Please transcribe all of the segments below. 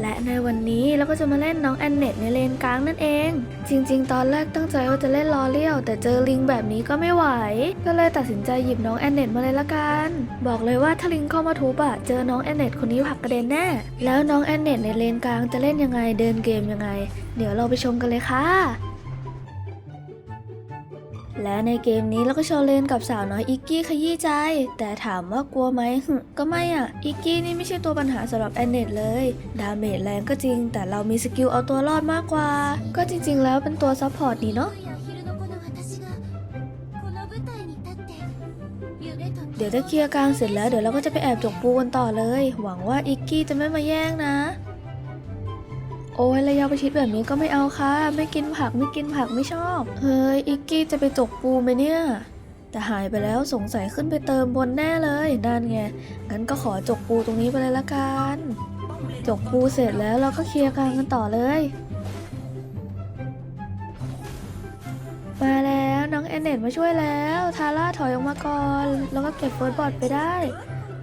และในวันนี้เราก็จะมาเล่นน้องแอนเนตในเลนกลางนั่นเอง จริง ๆ ตอนแรกตั้งใจว่าจะเล่นลอเลียว แต่เจอลิงแบบนี้ก็ไม่ไหว ก็เลยตัดสินใจหยิบน้องแอนเนตมาเลยละกัน บอกเลยว่าถ้าลิงเข้ามาทุบอะเจอน้องแอนเนตคนนี้ผักกระเด็นแน่ แล้วน้องแอนเนตในเลนกลางจะเล่นยังไงเดินเกมยังไง เดี๋ยวเราไปชมกันเลยค่ะ และในเกมนี้เราก็โชว์เลนกับสาวน้อยอิกกี้ขยี้ใจ แต่ถามว่ากลัวไหมก็ไม่อะ อิกกี้นี่ไม่ใช่ตัวปัญหาสำหรับแอนเนตเลย ดาเมจแรงก็จริง แต่เรามีสกิลเอาตัวรอดมากกว่า ก็จริง ๆ แล้วเป็นตัวซัพพอร์ตนี่เนาะเดี๋ยวถ้าเคลียร์กลางเสร็จแล้วเดี๋ยวเราก็จะไปแอบจกปูกันต่อเลย หวังว่าอิกกี้จะไม่มาแย่งนะ โอ้ยระยะประชิดแบบนี้ก็ไม่เอาค่ะ ไม่กินผักไม่กินผักไม่ชอบ เฮ้ยอิกกี้จะไปจกปูไหมเนี่ย แต่หายไปแล้วสงสัยขึ้นไปเติมบนแน่เลยนั่นไงงั้นก็ขอจกปูตรงนี้ไปเลยละกันจกปูเสร็จแล้วเราก็เคลียร์กลางกันต่อเลย มาแล้วน้องแอนเนตมาช่วยแล้ว ทาร่าถอยออกมาก่อน แล้วก็เก็บเฟิร์สบอร์ดไปได้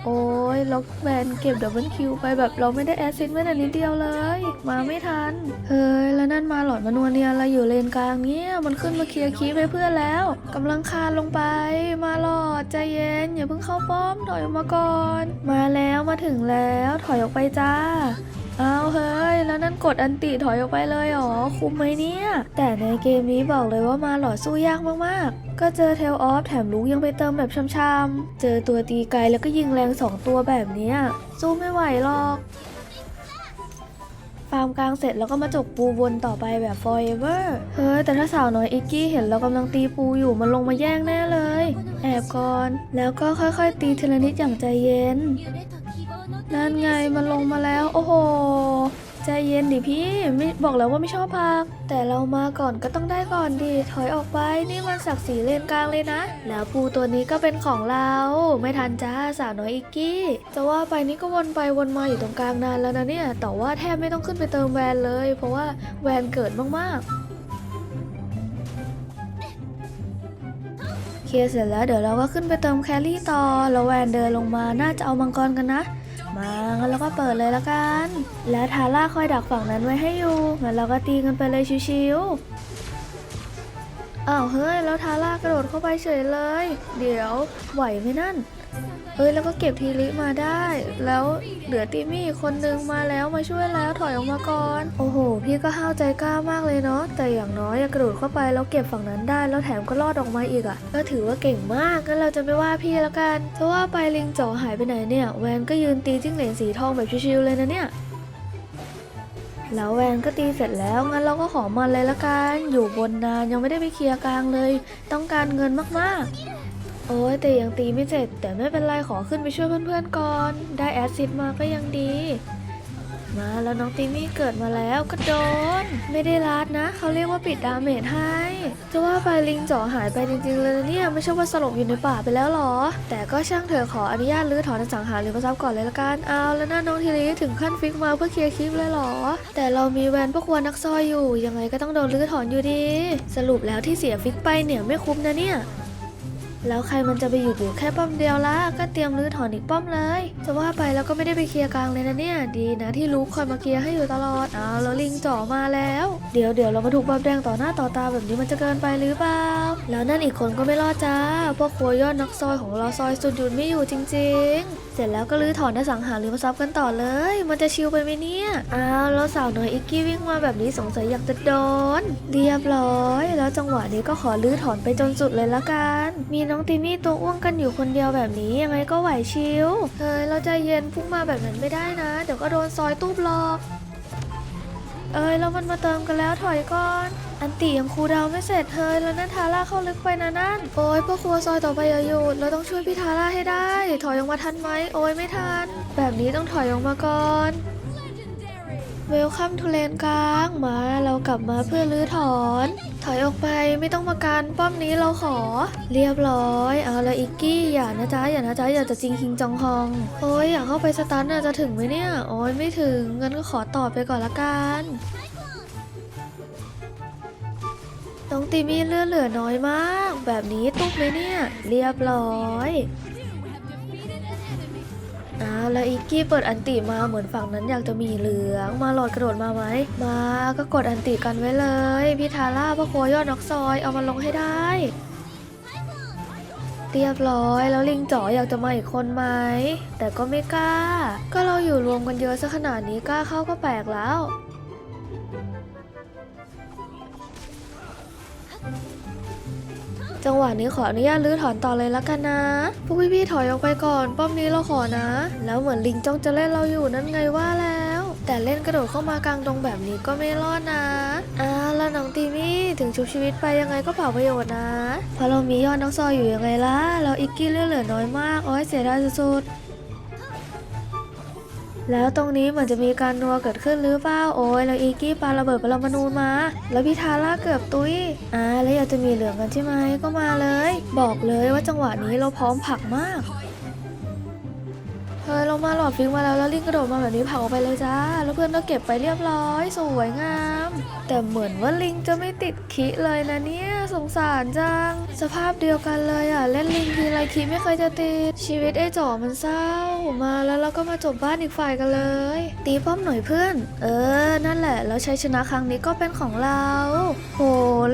โอ้ยล็อกแบนเก็บดับเบิลคิวไปแบบเราไม่ได้แอสซิสแม้แต่นิดเดียวเลย มาไม่ทัน เฮ้ย แล้วนั่นมาหลอดมานวลเนี่ยอะไรอยู่เลนกลางเนี่ย มันขึ้นมาเคลียร์คีย์ให้เพื่อนแล้วกำลังคานลงไป มาหลอดใจเย็น อย่าเพิ่งเข้าป้อมถอยออกมาก่อน มาแล้วมาถึงแล้วถอยออกไปจ้า อ้าวเฮ้ย แล้วนั่นกดอันติถอยออกไปเลยหรอ คุ้มไหมเนี่ย แต่ในเกมนี้บอกเลยว่ามาหลอดสู้ยากมากๆ ก็เจอเทลออฟแถมลุกยังไปเติมแบบช้ำๆ เจอตัวตีไกลแล้วก็ยิงแรง2ตัวแบบเนี้ย สู้ไม่ไหวหรอกฟาร์มกลางเสร็จแล้วก็มาจกปูวนต่อไปแบบ forever เฮ้ย แต่ถ้าสาวน้อยอิกกี้เห็นเรากำลังตีปูอยู่มันลงมาแย่งแน่เลย แอบก่อน แล้วก็ค่อยๆ ตีทีละนิดอย่างใจเย็น นั่นไงมันลงมาแล้ว โอ้โห ใจเย็นดิพี่ ไม่บอกแล้วว่าไม่ชอบพัก แต่เรามาก่อนก็ต้องได้ก่อนดิ ถอยออกไป นี่มันศักดิ์ศรีเลนกลางเลยนะ แล้วปูตัวนี้ก็เป็นของเรา ไม่ทันจ้าสาวน้อยอิกกี้ จะว่าไปนี่ก็วนไปวนมาอยู่ตรงกลางนานแล้วนะเนี่ย แต่ว่าแทบไม่ต้องขึ้นไปเติมแวนเลย เพราะว่าแวนเกิดมากๆเคลียร์เสร็จแล้วเดี๋ยวเราก็ขึ้นไปเติมแครี่ต่อแล้วแวนเดินลงมาน่าจะเอามังกรกันนะ มางั้นเราก็เปิดเลยละกัน แล้วทาร่าคอยดักฝั่งนั้นไว้ให้อยู่งั้นเราก็ตีกันไปเลยชิวๆอ้าวเฮ้ยแล้วทาร่ากระโดดเข้าไปเฉยเลย เดี๋ยวไหวไหมนั่น เอ้ยแล้วก็เก็บทีลิมาได้ แล้วเหลือติมี่คนนึงมาแล้วมาช่วยแล้วถอยออกมาก่อน โอ้โห พี่ก็ห้าวใจกล้ามากเลยเนาะแต่อย่างน้อยอะกระโดดเข้าไปแล้วเก็บฝั่งนั้นได้ แล้วแถมก็รอดออกมาอีกอะก็ถือว่าเก่งมากงั้นเราจะไม่ว่าพี่แล้วกันจะว่าไปลิงจ๋อหายไปไหนเนี่ย แวนก็ยืนตีจิ้งเหลนสีทองแบบชิวๆเลยนะเนี่ยแล้วแวนก็ตีเสร็จแล้วงั้นเราก็ขอมันเลยละกัน อยู่บนนานยังไม่ได้ไปเคลียร์กลางเลย ต้องการเงินมากๆ โอ้ยแต่ยังตีไม่เสร็จ แต่ไม่เป็นไรขอขึ้นไปช่วยเพื่อนๆก่อน ได้แอดซิดมาก็ยังดี มาแล้วน้องตีมี่เกิดมาแล้วก็โดน ไม่ได้รัดนะ เขาเรียกว่าปิดดาเมจให้ จะว่าไปลิงจ๋อหายไปจริงๆเลยนะเนี่ยไม่ใช่ว่าสลบอยู่ในป่าไปแล้วหรอ แต่ก็ช่างเถอะขออนุญาตรื้อถอนอสังหาริมทรัพย์ก่อนเลยละกันเอาแล้วน่าน้องทีรีถึงขั้นฟิกมาเพื่อเคลียร์คลิปเลยหรอ แต่เรามีแวนพวกควรนักซอยอยู่ยังไงก็ต้องโดนรื้อถอนอยู่ดี สรุปแล้วที่เสียฟิกไปเนี่ยไม่คุ้มนะเนี่ย แล้วใครมันจะไปหยุดอยู่แค่ป้อมเดียวละก็เตรียมรื้อถอนอีกป้อมเลย จะว่าไปแล้วก็ไม่ได้ไปเคลียร์กลางเลยนะเนี่ยดีนะที่ลูกคอยมาเคลียร์ให้อยู่ตลอดอ้าวแล้วลิงจ่อมาแล้ว เดี๋ยวเดี๋ยวเรามาถูกบับแดงต่อหน้าต่อตาแบบนี้มันจะเกินไปหรือเปล่าแล้วนั่นอีกคนก็ไม่รอดจ้าพวกครัวยอดนักซอยของเราซอยสุดหยุดไม่อยู่จริง ๆ เสร็จแล้วก็รื้อถอนอสังหาริมทรัพย์กันต่อเลย มันจะชิลไปไหมเนี่ยอ้าวแล้วสาวน้อยอิกกี้วิ่งมาแบบนี้สงสัยอยากจะโดนเรียบร้อย แล้วจังหวะนี้ก็ขอรื้อถอนไปจนสุดเลยละกันมีนน้องติมี่ตัวอ้วงกันอยู่คนเดียวแบบนี้ยังไงก็ไหวชิลเฮ้ยเราใจเย็นพุ่งมาแบบนั้นไม่ได้นะ เดี๋ยวก็โดนซอยตูบหลอก เอ้ยแล้วมันมาเติมกันแล้วถอยก่อน อันตียังคูลดาวไม่เสร็จเฮ้ยแล้วนั่นทาร่าเข้าลึกไปนะนั่น โอ้ยพ่อครัวซอยต่อไปอย่าหยุดเราต้องช่วยพี่ทาร่าให้ได้ ถอยออกมาทันไหมโอ้ยไม่ทัน แบบนี้ต้องถอยออกมาก่อน เวลคัมทูเลนกลางมาเรากลับมาเพื่อรื้อถอน ถอยออกไปไม่ต้องมาการป้อมนี้เราขอ เรียบร้อย เอาละอิกกี้อย่านะจ๊ะอย่านะจ๊ะอย่าจะจริงคิงจองฮอง โอ้ยอยากเข้าไปสตันน่ะจะถึงไหมเนี่ย โอ้ยไม่ถึงงั้นก็ขอต่อไปก่อนละกันน้องตีมี่เลือดเหลือน้อยมาก แบบนี้ตุ๊บเลยเนี่ย เรียบร้อย อ้าแล้วอีกกี้เปิดอันติมาเหมือนฝั่งนั้นอยากจะมีเหลือง มาหลอดกระโดดมาไหมมาก็กดอันติกันไว้เลยพี่ทาร่าพ่อครัวยอดนกซอยเอามาลงให้ได้เรียบร้อยแล้วลิงจ๋ออยากจะมาอีกคนไหมแต่ก็ไม่กล้า ก็เราอยู่รวมกันเยอะซะขนาดนี้กล้าเข้าก็แปลกแล้ว จังหวะนี้ขออนุญาตลื้อถอนต่อเลยละกันนะ พวกพี่ๆถอยออกไปก่อน ป้อมนี้เราขอนะ แล้วเหมือนลิงจ้องจะเล่นเราอยู่นั่นไงว่าแล้ว แต่เล่นกระโดดเข้ามากลางตรงแบบนี้ก็ไม่รอดนะอ่าแล้วน้องตีมี่ถึงชุบชีวิตไปยังไงก็เปล่าประโยชน์นะเพราะเรามียอดน้องซอยอยู่ยังไงล่ะเราอิกกี้เลือดเหลือน้อยมากโอ้ยเสียดายสุดๆ แล้วตรงนี้เหมือนจะมีการนัวเกิดขึ้นหรือเปล่าโอ้ยแล้วอีกี้ปาระเบิดปรมาณูมา แล้วพี่ทาร่าเกือบตุยอ่าแล้วอยากจะมีเหลืองกันใช่ไหมก็มาเลย บอกเลยว่าจังหวะนี้เราพร้อมผักมากเฮ้ยเรามาหลอดฟิงมาแล้วแล้วลิงกระโดดมาแบบนี้ผักออกไปเลยจ้า แล้วเพื่อนก็เก็บไปเรียบร้อย สวยงามแต่เหมือนว่าลิงจะไม่ติดคิเลยนะเนี่ยสงสารจัง สภาพเดียวกันเลยอะ เล่นลิงทีไรคิไม่เคยจะติด ชีวิตไอ้จ๋อมันเศร้า มาแล้วเราก็มาจบบ้านอีกฝ่ายกันเลย ตีป้อมหน่อยเพื่อน เออ นั่นแหละ แล้วชัยชนะครั้งนี้ก็เป็นของเราโห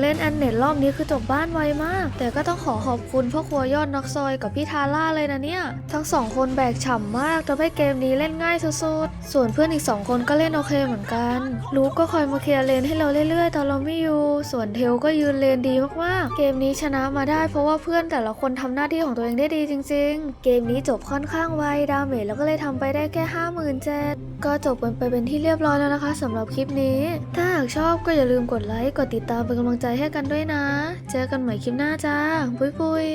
เล่นแอนเน็ตรอบนี้คือจบบ้านไวมาก แต่ก็ต้องขอขอบคุณพ่อครัวยอดนักซอยกับพี่ทาร่าเลยนะเนี่ย ทั้งสองคนแบกฉ่ำมากทำให้เกมนี้เล่นง่ายสุดๆส่วนเพื่อนอีกสองคนก็เล่นโอเคเหมือนกันลูกก็คอยมาเคลียร์เลนให้เราเรื่อยๆตอนเราไม่อยู่ ส่วนเทลก็ยืนเลนดีมากๆ เกมนี้ชนะมาได้เพราะว่าเพื่อนแต่ละคนทำหน้าที่ของตัวเองได้ดีจริง ๆ เกมนี้จบค่อนข้างไว ดาเมจแล้วก็เลยทำไปได้แค่57,000ก็จบกันไปเป็นที่เรียบร้อยแล้วนะคะสำหรับคลิปนี้ ถ้าหากชอบก็อย่าลืมกดไลค์ กดติดตามเป็นกำลังใจให้กันด้วยนะ เจอกันใหม่คลิปหน้าจ้า ปุยปุย